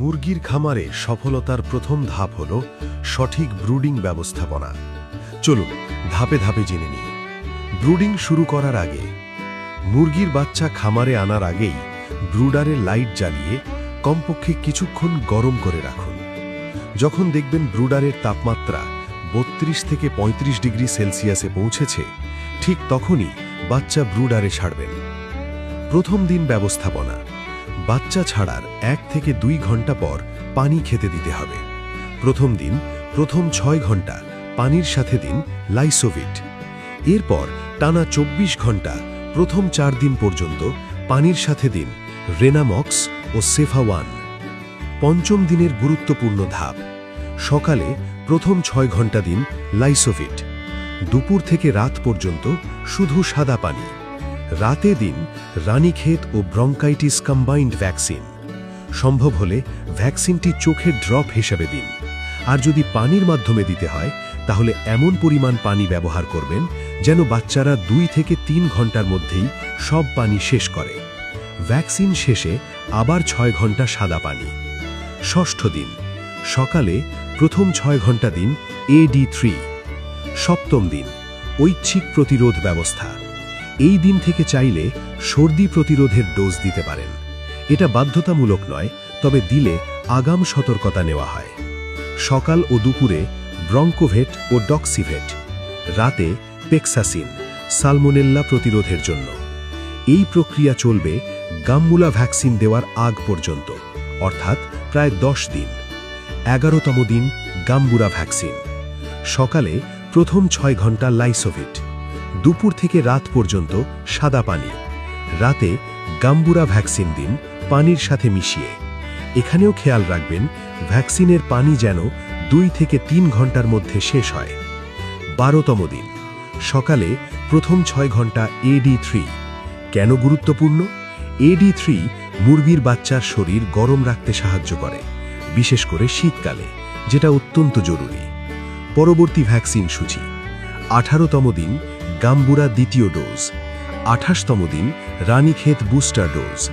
মুরগির খামারে সফলতার প্রথম ধাপ হল সঠিক ব্রুডিং ব্যবস্থাপনা। চলুন ধাপে ধাপে জেনে নিই। ব্রুডিং শুরু করার আগে, মুরগির বাচ্চা খামারে আনার আগেই ব্রুডারে লাইট জ্বালিয়ে কমপক্ষে কিছুক্ষণ গরম করে রাখুন। যখন দেখবেন ব্রুডারের তাপমাত্রা বত্রিশ থেকে ৩৫ ডিগ্রি সেলসিয়াসে পৌঁছেছে, ঠিক তখনই বাচ্চা ব্রুডারে ছাড়বেন। প্রথম দিন ব্যবস্থাপনা। বাচ্চা ছাড়ার এক থেকে দুই ঘণ্টা পর পানি খেতে দিতে হবে। প্রথম দিন, প্রথম ছয় ঘণ্টা পানির সাথে দিন লাইসোভিট। এরপর টানা ২৪ ঘণ্টা প্রথম চার দিন পর্যন্ত পানির সাথে দিন রেনামক্স ও সেফাওয়ান। পঞ্চম দিনের গুরুত্বপূর্ণ ধাপ, সকালে প্রথম ছয় ঘণ্টা দিন লাইসোভিট। দুপুর থেকে রাত পর্যন্ত শুধু সাদা পানি। রাতে দিন রানীক্ষেত ও ব্রঙ্কাইটিস কম্বাইন্ড ভ্যাকসিন। সম্ভব হলে ভ্যাকসিনটি চোখের ড্রপ হিসেবে দিন। আর যদি পানির মাধ্যমে দিতে হয়, তাহলে এমন পরিমাণ পানি ব্যবহার করবেন যেন বাচ্চারা দুই থেকে তিন ঘণ্টার মধ্যেই সব পানি শেষ করে। ভ্যাকসিন শেষে আবার ছয় ঘণ্টা সাদা পানি। ষষ্ঠ দিন, সকালে প্রথম ছয় ঘণ্টা দিন এডি থ্রি সপ্তম দিন, ঐচ্ছিক প্রতিরোধ ব্যবস্থা। এই দিন থেকে চাইলে সর্দি প্রতিরোধের ডোজ দিতে পারেন। এটা বাধ্যতামূলক নয়, তবে দিলে আগাম সতর্কতা নেওয়া হয়। সকাল ও দুপুরে ব্রঙ্কোভেট ও ডক্সিভেট, রাতে পেক্সাসিন, সালমোনেল্লা প্রতিরোধের জন্য। এই প্রক্রিয়া চলবে গাম্মুলা ভ্যাকসিন দেওয়ার আগ পর্যন্ত, অর্থাৎ প্রায় দশ দিন। এগারোতম দিন গাম্বুরা ভ্যাকসিন। সকালে প্রথম ছয় ঘণ্টা লাইসোভিট। দুপুর থেকে রাত পর্যন্ত সাদা পানি। রাতে গাম্বুরা ভ্যাকসিন দিন, পানির সাথে মিশিয়ে। এখানেও খেয়াল রাখবেন, ভ্যাকসিনের পানি যেন দুই থেকে তিন ঘণ্টার মধ্যে শেষ হয়। বারোতম দিন, সকালে প্রথম ছয় ঘণ্টা এডি থ্রি কেন গুরুত্বপূর্ণ? এডি থ্রি মুরগির বাচ্চার শরীর গরম রাখতে সাহায্য করে, বিশেষ করে শীতকালে, যেটা অত্যন্ত জরুরি। পরবর্তী ভ্যাকসিন সূচি, আঠারোতম দিন গাম্বুরা দ্বিতীয় ডোজ, আঠাশতম দিন রানীক্ষেত বুস্টার ডোজ।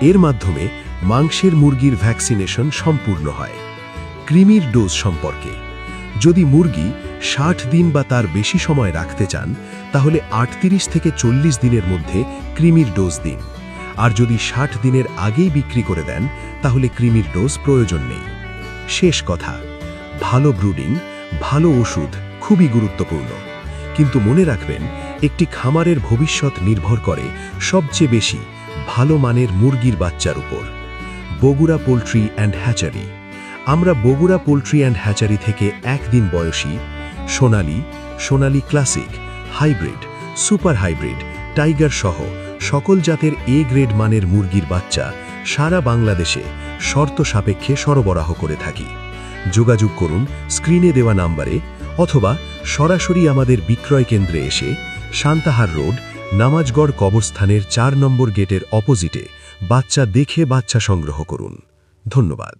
এর মাধ্যমে মাংসের মুরগির ভ্যাকসিনেশন সম্পূর্ণ হয়। কৃমির ডোজ সম্পর্কে। যদি মুরগি ষাট দিন বা তার বেশি সময় রাখতে চান, তাহলে আটত্রিশ থেকে চল্লিশ দিনের মধ্যে কৃমির ডোজ দিন। আর যদি ষাট দিনের আগেই বিক্রি করে দেন, তাহলে কৃমির ডোজ প্রয়োজন নেই। শেষ কথা। ভালো ব্রুডিং, ভালো ওষুধ খুবই গুরুত্বপূর্ণ। কিন্তু মনে রাখবেন, একটি খামারের ভবিষ্যৎ নির্ভর করে সবচেয়ে বেশি ভালো মানের মুরগির বাচ্চার উপর। Bogura poultry and hatchery. আমরা বগুড়া পোলট্রি অ্যান্ড হ্যাচারি থেকে একদিন বয়সী Sonali Sonali classic, hybrid, super hybrid, tiger সহ সকল জাতের এ গ্রেড মানের মুরগির বাচ্চা সারা বাংলাদেশে শর্ত সাপেক্ষে সরবরাহ করে থাকি। যোগাযোগ করুন, স্ক্রিনে দেওয়া নাম্বারে অথবা সরাসরি আমাদের বিক্রয় কেন্দ্রে এসে শান্তাহার রোড, নামাজগড় কবরস্থানের চার নম্বর গেটের অপোজিটে বাচ্চা দেখে বাচ্চা সংগ্রহ করুন। ধন্যবাদ।